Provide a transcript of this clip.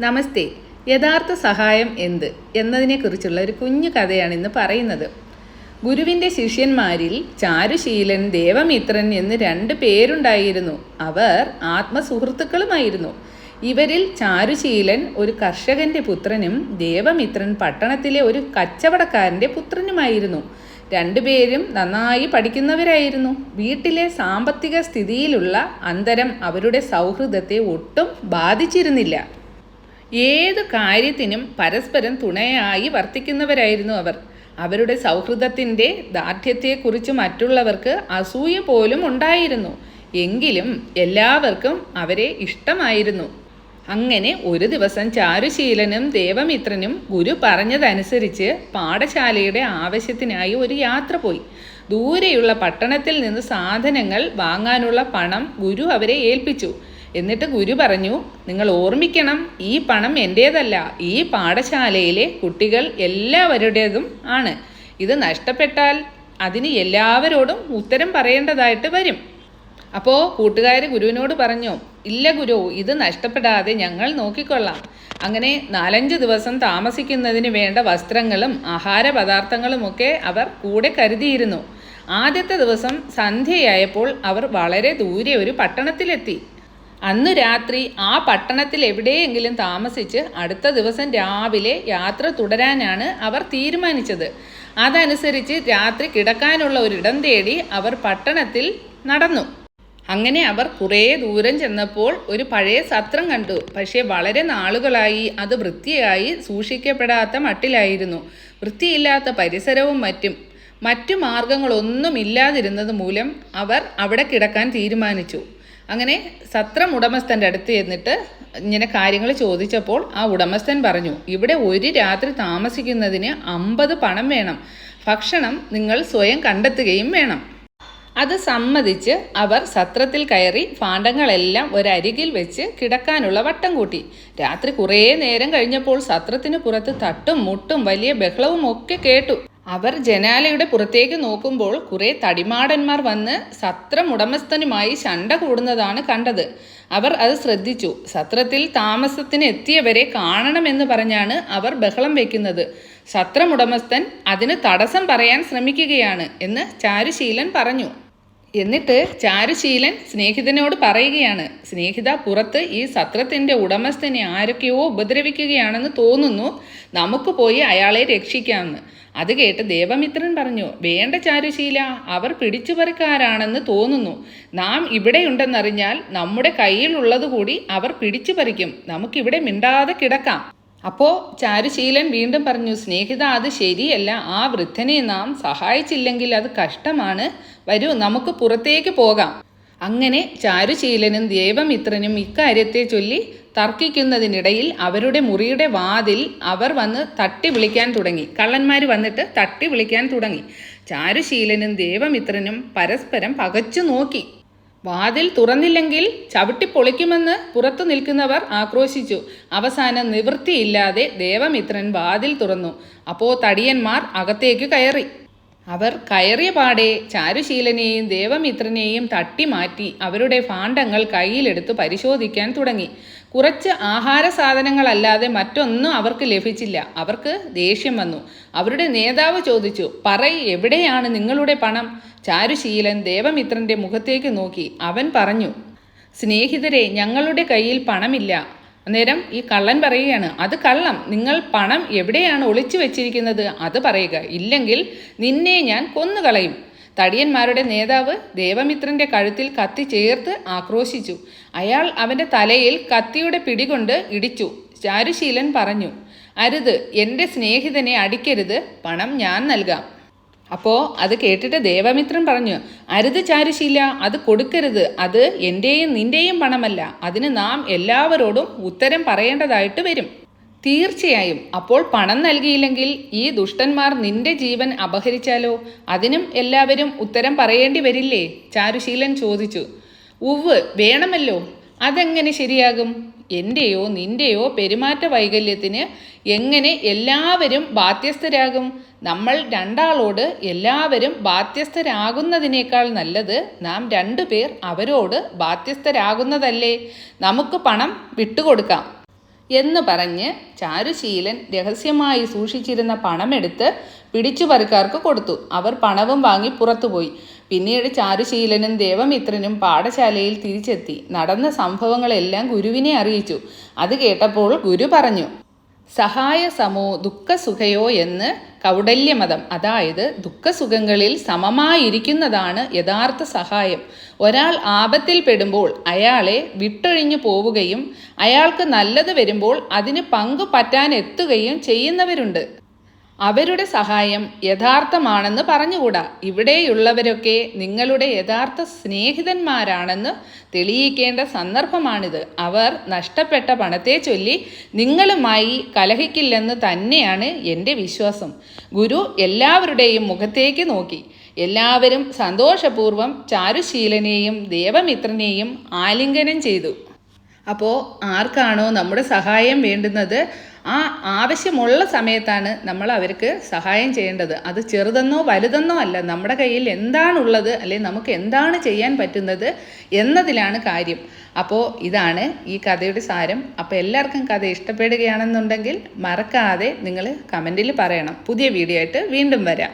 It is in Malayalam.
നമസ്തേ യഥാർത്ഥ സഹായം എന്ത് എന്നതിനെക്കുറിച്ചുള്ള ഒരു കുഞ്ഞു കഥയാണ് ഇന്ന് പറയുന്നത്. ഗുരുവിന്റെ ശിഷ്യന്മാരിൽ ചാരുശീലൻ ദേവമിത്രൻ എന്ന് രണ്ട് പേരുണ്ടായിരുന്നു. അവർ ആത്മസുഹൃത്തുക്കളുമായിരുന്നു. ഇവരിൽ ചാരുശീലൻ ഒരു കർഷകന്റെ പുത്രനും ദേവമിത്രൻ പട്ടണത്തിലെ ഒരു കച്ചവടക്കാരന്റെ പുത്രനുമായിരുന്നു. രണ്ടുപേരും നന്നായി പഠിക്കുന്നവരായിരുന്നു. വീട്ടിലെ സാമ്പത്തിക സ്ഥിതിയിലുള്ള അന്തരം അവരുടെ സൗഹൃദത്തെ ഒട്ടും ബാധിച്ചിരുന്നില്ല. ഏത് കാര്യത്തിനും പരസ്പരം തുണയായി വർത്തിക്കുന്നവരായിരുന്നു അവർ. അവരുടെ സൗഹൃദത്തിന്റെ ദാർഢ്യത്തെക്കുറിച്ച് മറ്റുള്ളവർക്ക് അസൂയ പോലും ഉണ്ടായിരുന്നു. എങ്കിലും എല്ലാവർക്കും അവരെ ഇഷ്ടമായിരുന്നു. അങ്ങനെ ഒരു ദിവസം ചാരുശീലനും ദേവമിത്രനും ഗുരു പറഞ്ഞതനുസരിച്ച് പാഠശാലയുടെ ആവശ്യത്തിനായി ഒരു യാത്ര പോയി. ദൂരെയുള്ള പട്ടണത്തിൽ നിന്ന് സാധനങ്ങൾ വാങ്ങാനുള്ള പണം ഗുരു അവരെ ഏൽപ്പിച്ചു. എന്നിട്ട് ഗുരു പറഞ്ഞു നിങ്ങൾ ഓർമ്മിക്കണം ഈ പണം എന്റേതല്ല ഈ പാഠശാലയിലെ കുട്ടികൾ എല്ലാവരുടേതും ആണ്. ഇത് നഷ്ടപ്പെട്ടാൽ അതിന് എല്ലാവരോടും ഉത്തരം പറയേണ്ടതായിട്ട് വരും. അപ്പോൾ കൂട്ടുകാർ ഗുരുവിനോട് പറഞ്ഞു ഇല്ല ഗുരു ഇത് നഷ്ടപ്പെടാതെ ഞങ്ങൾ നോക്കിക്കൊള്ളാം. അങ്ങനെ നാലഞ്ച് ദിവസം താമസിക്കുന്നതിന് വേണ്ട വസ്ത്രങ്ങളും ആഹാര പദാർത്ഥങ്ങളുമൊക്കെ അവർ കൂടെ കരുതിയിരുന്നു. ആദ്യത്തെ ദിവസം സന്ധ്യയായപ്പോൾ അവർ വളരെ ദൂരെ ഒരു പട്ടണത്തിലെത്തി. അന്ന് രാത്രി ആ പട്ടണത്തിൽ എവിടെയെങ്കിലും താമസിച്ച് അടുത്ത ദിവസം രാവിലെ യാത്ര തുടരാനാണ് അവർ തീരുമാനിച്ചത്. അതനുസരിച്ച് രാത്രി കിടക്കാനുള്ള ഒരിടം തേടി അവർ പട്ടണത്തിൽ നടന്നു. അങ്ങനെ അവർ കുറേ ദൂരം ചെന്നപ്പോൾ ഒരു പഴയ സത്രം കണ്ടു. പക്ഷേ വളരെ നാളുകളായി അത് വൃത്തിയായി സൂക്ഷിക്കപ്പെടാത്ത മട്ടിലായിരുന്നു. വൃത്തിയില്ലാത്ത പരിസരവും മറ്റും മറ്റു മാർഗങ്ങളൊന്നും ഇല്ലാതിരുന്നത് മൂലം അവർ അവിടെ കിടക്കാൻ തീരുമാനിച്ചു. അങ്ങനെ സത്രം ഉടമസ്ഥന്റെ അടുത്ത് ചെന്നിട്ട് ഇങ്ങനെ കാര്യങ്ങൾ ചോദിച്ചപ്പോൾ ആ ഉടമസ്ഥൻ പറഞ്ഞു ഇവിടെ ഒരു രാത്രി താമസിക്കുന്നതിന് അമ്പത് പണം വേണം. ഭക്ഷണം നിങ്ങൾ സ്വയം കണ്ടെത്തുകയും വേണം. അത് സമ്മതിച്ച് അവർ സത്രത്തിൽ കയറി ഭാണ്ഡങ്ങളെല്ലാം ഒരരികിൽ വെച്ച് കിടക്കാനുള്ള വട്ടം കൂട്ടി. രാത്രി കുറേ നേരം കഴിഞ്ഞപ്പോൾ സത്രത്തിന് പുറത്ത് തട്ടും മുട്ടും വലിയ ബഹളവും ഒക്കെ കേട്ടു. അവർ ജനാലയുടെ പുറത്തേക്ക് നോക്കുമ്പോൾ കുറെ തടിമാടന്മാർ വന്ന് സത്രം ഉടമസ്ഥനുമായി ശണ്ട കൂടുന്നതാണ് കണ്ടത്. അവർ അത് ശ്രദ്ധിച്ചു. സത്രത്തിൽ താമസത്തിന് എത്തിയവരെ കാണണമെന്ന് പറഞ്ഞാണ് അവർ ബഹളം വെക്കുന്നത്. സത്രമുടമസ്ഥൻ അതിന് തടസ്സം പറയാൻ ശ്രമിക്കുകയാണ് എന്ന് ചാരുശീലൻ പറഞ്ഞു. എന്നിട്ട് ചാരുശീലൻ സ്നേഹിതനോട് പറയുകയാണ് സ്നേഹിത പുറത്ത് ഈ സത്രത്തിന്റെ ഉടമസ്ഥനെ ആരൊക്കെയോ ഉപദ്രവിക്കുകയാണെന്ന് തോന്നുന്നു. നമുക്ക് പോയി അയാളെ രക്ഷിക്കാമെന്ന് അത് കേട്ട് ദേവമിത്രൻ പറഞ്ഞു വേണ്ട ചാരുശീല അവർ പിടിച്ചുപറിക്കാരാണെന്ന് തോന്നുന്നു. നാം ഇവിടെയുണ്ടെന്നറിഞ്ഞാൽ നമ്മുടെ കയ്യിലുള്ളത് കൂടി അവർ പിടിച്ചുപറിക്കും. നമുക്കിവിടെ മിണ്ടാതെ കിടക്കാം. അപ്പോൾ ചാരുശീലൻ വീണ്ടും പറഞ്ഞു സ്നേഹിത അത് ശരിയല്ല. ആ വൃദ്ധനെ നാം സഹായിച്ചില്ലെങ്കിൽ അത് കഷ്ടമാണ്. വരൂ നമുക്ക് പുറത്തേക്ക് പോകാം. അങ്ങനെ ചാരുശീലനും ദേവമിത്രനും ഇക്കാര്യത്തെ ചൊല്ലി തർക്കിക്കുന്നതിനിടയിൽ അവരുടെ മുറിയുടെ വാതിൽ അവർ വന്ന് തട്ടി വിളിക്കാൻ തുടങ്ങി. കള്ളന്മാർ വന്നിട്ട് തട്ടി വിളിക്കാൻ തുടങ്ങി. ചാരുശീലനും ദേവമിത്രനും പരസ്പരം പകച്ചു നോക്കി. വാതിൽ തുറന്നില്ലെങ്കിൽ ചവിട്ടി പൊളിക്കുമെന്ന് പുറത്തു നിൽക്കുന്നവർ ആക്രോശിച്ചു. അവസാനം നിവൃത്തിയില്ലാതെ ദേവമിത്രൻ വാതിൽ തുറന്നു. അപ്പോൾ തടിയന്മാർ അകത്തേക്ക് കയറി. അവർ കയറിയ പാടെ ചാരുശീലനെയും ദേവമിത്രനെയും തട്ടി മാറ്റി അവരുടെ ഭാണ്ഡങ്ങൾ കയ്യിലെടുത്ത് പരിശോധിക്കാൻ തുടങ്ങി. കുറച്ച് ആഹാര സാധനങ്ങളല്ലാതെ മറ്റൊന്നും അവർക്ക് ലഭിച്ചില്ല. അവർക്ക് ദേഷ്യം വന്നു. അവരുടെ നേതാവ് ചോദിച്ചു പറയ് എവിടെയാണ് നിങ്ങളുടെ പണം? ചാരുശീലൻ ദേവമിത്രന്റെ മുഖത്തേക്ക് നോക്കി. അവൻ പറഞ്ഞു സ്നേഹിതരെ ഞങ്ങളുടെ കയ്യിൽ പണമില്ല. അന്നേരം ഈ കള്ളൻ പറയുകയാണ് അത് കള്ളം. നിങ്ങൾ പണം എവിടെയാണ് ഒളിച്ചു വെച്ചിരിക്കുന്നത്? അത് പറയുക. ഇല്ലെങ്കിൽ നിന്നെ ഞാൻ കൊന്നുകളയും. തടിയന്മാരുടെ നേതാവ് ദേവമിത്രന്റെ കഴുത്തിൽ കത്തി ചേർത്ത് ആക്രോശിച്ചു. അയാൾ അവന്റെ തലയിൽ കത്തിയുടെ പിടികൊണ്ട് ഇടിച്ചു. ചാരുശീലൻ പറഞ്ഞു അരുത് എന്റെ സ്നേഹിതനെ അടിക്കരുത്. പണം ഞാൻ നൽകാം. അപ്പോൾ അത് കേട്ടിട്ട് ദേവമിത്രൻ പറഞ്ഞു അരുത് ചാരുശീല അത് കൊടുക്കരുത്. അത് എന്റെയും നിന്റെയും പണമല്ല. അതിന് നാം എല്ലാവരോടും ഉത്തരം പറയേണ്ടതായിട്ട് വരും. തീർച്ചയായും. അപ്പോൾ പണം നൽകിയില്ലെങ്കിൽ ഈ ദുഷ്ടന്മാർ നിന്റെ ജീവൻ അപഹരിച്ചാലോ? അതിനും എല്ലാവരും ഉത്തരം പറയേണ്ടി വരില്ലേ? ചാരുശീലൻ ചോദിച്ചു. ഉവ് വേണമല്ലോ. അതെങ്ങനെ ശരിയാകും? എന്റെയോ നിന്റെയോ പെരുമാറ്റ വൈകല്യത്തിന് എങ്ങനെ എല്ലാവരും ബാധ്യസ്ഥരാകും? നമ്മൾ രണ്ടാളോട് എല്ലാവരും ബാധ്യസ്ഥരാകുന്നതിനേക്കാൾ നല്ലത് നാം രണ്ടുപേർ അവരോട് ബാധ്യസ്ഥരാകുന്നതല്ലേ? നമുക്ക് പണം വിട്ടുകൊടുക്കാം. എന്ന് പറഞ്ഞ് ചാരുശീലൻ രഹസ്യമായി സൂക്ഷിച്ചിരുന്ന പണമെടുത്ത് പിടിച്ചുപറിക്കാർക്ക് കൊടുത്തു. അവർ പണവും വാങ്ങി പുറത്തുപോയി. പിന്നീട് ചാരുശീലനും ദേവമിത്രനും പാഠശാലയിൽ തിരിച്ചെത്തി. നടന്ന സംഭവങ്ങളെല്ലാം ഗുരുവിനെ അറിയിച്ചു. അത് കേട്ടപ്പോൾ ഗുരു പറഞ്ഞു സഹായ സമോ ദുഃഖസുഖയോ എന്ന് കൗടല്യമതം അതായത് ദുഃഖസുഖങ്ങളിൽ സമമായിരിക്കുന്നതാണ് യഥാർത്ഥ സഹായം. ഒരാൾ ആപത്തിൽ പെടുമ്പോൾ അയാളെ വിട്ടൊഴിഞ്ഞു പോവുകയും അയാൾക്ക് നല്ലത് വരുമ്പോൾ അതിന് പങ്കു പറ്റാനെത്തുകയും ചെയ്യുന്നവരുണ്ട്. അവരുടെ സഹായം യഥാർത്ഥമാണെന്ന് പറഞ്ഞുകൂടാ. ഇവിടെയുള്ളവരൊക്കെ നിങ്ങളുടെ യഥാർത്ഥ സ്നേഹിതന്മാരാണെന്ന് തെളിയിക്കേണ്ട സന്ദർഭമാണിത്. അവർ നഷ്ടപ്പെട്ട പണത്തെ ചൊല്ലി നിങ്ങളുമായി കലഹിക്കില്ലെന്ന് തന്നെയാണ് എന്റെ വിശ്വാസം. ഗുരു എല്ലാവരുടെയും മുഖത്തേക്ക് നോക്കി. എല്ലാവരും സന്തോഷപൂർവം ചാരുശീലനെയും ദേവമിത്രനെയും ആലിംഗനം ചെയ്തു. അപ്പോൾ ആർക്കാണോ നമ്മുടെ സഹായം വേണ്ടുന്നത് ആ ആവശ്യമുള്ള സമയത്താണ് നമ്മൾ അവർക്ക് സഹായം ചെയ്യേണ്ടത്. അത് ചെറുതെന്നോ വലുതെന്നോ അല്ല നമ്മുടെ കയ്യിൽ എന്താണുള്ളത് അല്ലെങ്കിൽ നമുക്ക് എന്താണ് ചെയ്യാൻ പറ്റുന്നത് എന്നതിലാണ് കാര്യം. അപ്പോൾ ഇതാണ് ഈ കഥയുടെ സാരം. അപ്പോൾ എല്ലാവർക്കും കഥ ഇഷ്ടപ്പെടുകയാണെന്നുണ്ടെങ്കിൽ മറക്കാതെ നിങ്ങൾ കമന്റിൽ പറയണം. പുതിയ വീഡിയോ ആയിട്ട് വീണ്ടും വരാം.